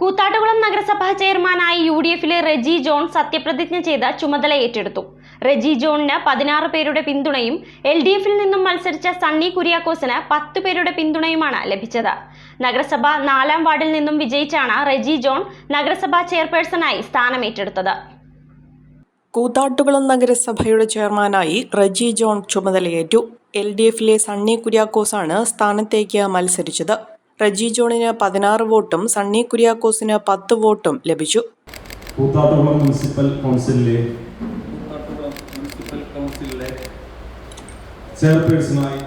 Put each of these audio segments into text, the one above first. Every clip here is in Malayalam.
കൂത്താട്ടുകുളം നഗരസഭാ ചെയർമാനായി യു ഡി എഫിലെ റെജി ജോൺ സത്യപ്രതിജ്ഞ ചെയ്ത ചുമതല ഏറ്റെടുത്തു. റെജി ജോണിന് പതിനാറ് പേരുടെ പിന്തുണയും എൽ ഡി എഫിൽ നിന്നും മത്സരിച്ച സണ്ണി കുര്യാക്കോസിന് പത്ത് പേരുടെ പിന്തുണയുമാണ് ലഭിച്ചത്. നഗരസഭ നാലാം വാർഡിൽ നിന്നും വിജയിച്ചാണ് റെജി ജോൺ നഗരസഭാ ചെയർപേഴ്സണായി സ്ഥാനമേറ്റെടുത്തത് കൂത്താട്ടുകുളം നഗരസഭയുടെ ചെയർമാനായി റെജി ജോൺ ചുമതലയേറ്റു. എൽ ഡി എഫിലെ സണ്ണി കുര്യാക്കോസാണ് സ്ഥാനത്തേക്ക് മത്സരിച്ചത്. റജി ജോണിന് പതിനാറ് വോട്ടും സണ്ണി കുര്യാക്കോസിന് പത്ത് വോട്ടും ലഭിച്ചു. കൂത്താട്ടുകുളം മുനിസിപ്പൽ കൗൺസിലിലെ മുനിസിപ്പൽ കൗൺസിലിലെ ചെയർപേഴ്സണായി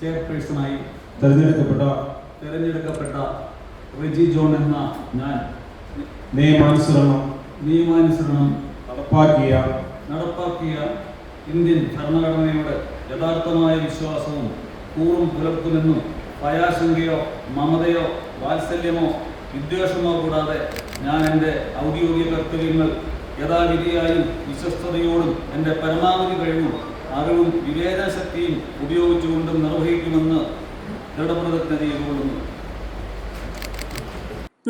ചെയർപേഴ്സണായി തെരഞ്ഞെടുക്കപ്പെട്ട തിരഞ്ഞെടുക്കപ്പെട്ട റിജി ജോൺ എന്ന ഞാൻ നിയമാനുസരണം നിയമാനുസരണം നടപ്പാക്കിയ നടപ്പാക്കിയ ഇന്ത്യൻ ഭരണഘടനയുടെ യഥാർത്ഥമായ വിശ്വാസവും കൂറും പുലർത്തുമെന്നും ഭയാശങ്കയോ മമതയോ വാത്സല്യമോ വിദ്വേഷമോ കൂടാതെ ഞാൻ എന്റെ ഔദ്യോഗിക കർത്തവ്യങ്ങൾ യഥാവിധിയായും വിശ്വസ്തയോടും എന്റെ പരമാവധി കഴിവും അറിവും വിവേചനശക്തിയും ഉപയോഗിച്ചുകൊണ്ടും നിർവഹിക്കുമെന്ന് ദൃഢപ്രതിജ്ഞ ചെയ്തുകൊള്ളുന്നു.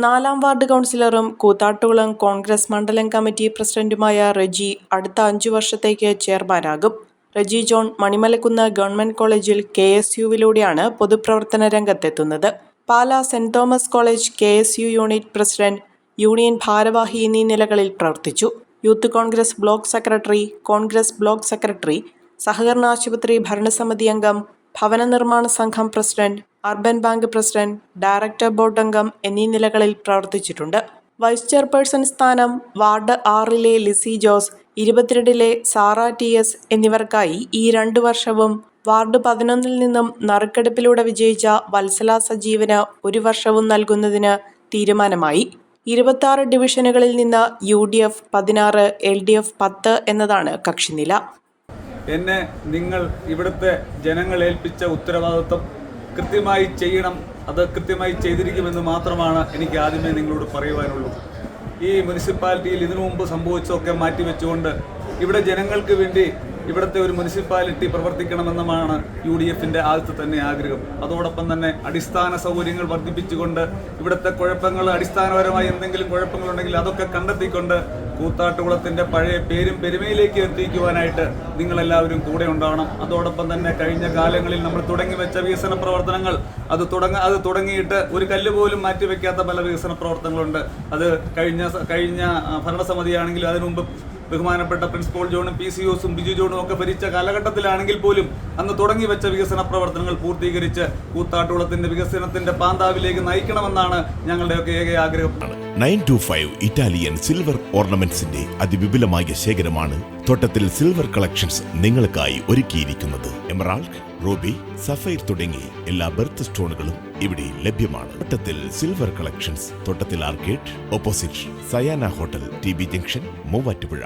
നാലാം വാർഡ് കൗൺസിലറും കൂത്താട്ടുകുളം കോൺഗ്രസ് മണ്ഡലം കമ്മിറ്റി പ്രസിഡന്റുമായ റെജി അടുത്ത അഞ്ചു വർഷത്തേക്ക് ചെയർമാനാകും. റജി ജോൺ മണിമലക്കുന്ന് ഗവൺമെന്റ് കോളേജിൽ കെ എസ് യുവിലൂടെയാണ് പൊതുപ്രവർത്തന രംഗത്തെത്തുന്നത്. Pala saint Thomas college K S U unit president union ഭാരവാഹി എന്നീ നിലകളിൽ പ്രവർത്തിച്ചു. Youth Congress block secretary Congress block secretary സഹകരണ ആശുപത്രി ഭരണസമിതി അംഗം ഭവന നിർമ്മാണ സംഘം president urban bank president director board അംഗം എന്നീ നിലകളിൽ പ്രവർത്തിച്ചിട്ടുണ്ട്. വൈസ് ചെയർപേഴ്സൺ സ്ഥാനം വാർഡ് ആറിലെ ലിസി ജോസ് ഇരുപത്തിരണ്ടിലെ സാറ ടി എസ് എന്നിവർക്കായി ഈ രണ്ടു വർഷവും വാർഡ് പതിനൊന്നിൽ നിന്നും നറുക്കെടുപ്പിലൂടെ വിജയിച്ച വത്സല സജീവന് ഒരു വർഷവും നൽകുന്നതിന് തീരുമാനമായി. ഇരുപത്തി ഡിവിഷനുകളിൽ നിന്ന് യു ഡി എഫ് പതിനാറ് എൽ ഡി എഫ് പത്ത് എന്നതാണ് കക്ഷിനില. എന്നെ നിങ്ങൾ ഇവിടുത്തെ ജനങ്ങൾ ഏൽപ്പിച്ച ഉത്തരവാദിത്വം കൃത്യമായി ചെയ്യണം അത് കൃത്യമായി ചെയ്തിരിക്കുമെന്ന് മാത്രമാണ് എനിക്ക് ആദ്യമേ നിങ്ങളോട് പറയുവാനുള്ളൂ. ഈ മുനിസിപ്പാലിറ്റിയിൽ ഇതിനു മുമ്പ് സംഭവിച്ചതൊക്കെ മാറ്റിവെച്ചുകൊണ്ട് ഇവിടെ ജനങ്ങൾക്ക് വേണ്ടി ഇവിടുത്തെ ഒരു മുനിസിപ്പാലിറ്റി പ്രവർത്തിക്കണമെന്നുമാണ് യു ഡി എഫിന്റെ ആദ്യത്തെ തന്നെ ആഗ്രഹം. അതോടൊപ്പം തന്നെ അടിസ്ഥാന സൗകര്യങ്ങൾ വർദ്ധിപ്പിച്ചുകൊണ്ട് ഇവിടുത്തെ കുഴപ്പങ്ങൾ അടിസ്ഥാനപരമായി എന്തെങ്കിലും കുഴപ്പങ്ങളുണ്ടെങ്കിൽ അതൊക്കെ കണ്ടെത്തിക്കൊണ്ട് കൂത്താട്ടുകുളത്തിന്റെ പഴയ പേരും പെരുമയിലേക്ക് എത്തിക്കുവാനായിട്ട് നിങ്ങളെല്ലാവരും കൂടെ ഉണ്ടാവണം. അതോടൊപ്പം തന്നെ കഴിഞ്ഞ കാലങ്ങളിൽ നമ്മൾ തുടങ്ങി വെച്ച വികസന പ്രവർത്തനങ്ങൾ അത് തുടങ്ങ അത് തുടങ്ങിയിട്ട് ഒരു കല്ല് പോലും മാറ്റിവെക്കാത്ത പല വികസന പ്രവർത്തനങ്ങളുണ്ട്. അത് കഴിഞ്ഞ കഴിഞ്ഞ ഭരണസമിതിയാണെങ്കിലും അതിനു മുമ്പ് ബഹുമാനപ്പെട്ട പ്രിൻസിപ്പൽ ജോണും പി സി ഒസും ബിജു ജോണും ഒക്കെ ഭരിച്ച കാലഘട്ടത്തിലാണെങ്കിൽ പോലും അന്ന് തുടങ്ങി വെച്ച വികസന പ്രവർത്തനങ്ങൾ പൂർത്തീകരിച്ച് കൂത്താട്ടുകുളത്തിന്റെ വികസനത്തിന്റെ പാന്താവിലേക്ക് നയിക്കണമെന്നാണ് ഞങ്ങളുടെയൊക്കെ ഏക ആഗ്രഹം. Nine two five Italian silver ഓർണമെന്റ്സിന്റെ അതിവിപുലമായ ശേഖരമാണ് തോട്ടത്തിൽ സിൽവർ കളക്ഷൻസ് നിങ്ങൾക്കായി ഒരുക്കിയിരിക്കുന്നത്. എമറാൾഡ് റൂബി സഫൈർ തുടങ്ങി എല്ലാ ബെർത്ത് സ്റ്റോണുകളും ഇവിടെ ലഭ്യമാണ്. Thottathil silver collections Thottathil arcade opposite Sayana hotel T B junction Muvattupuzha.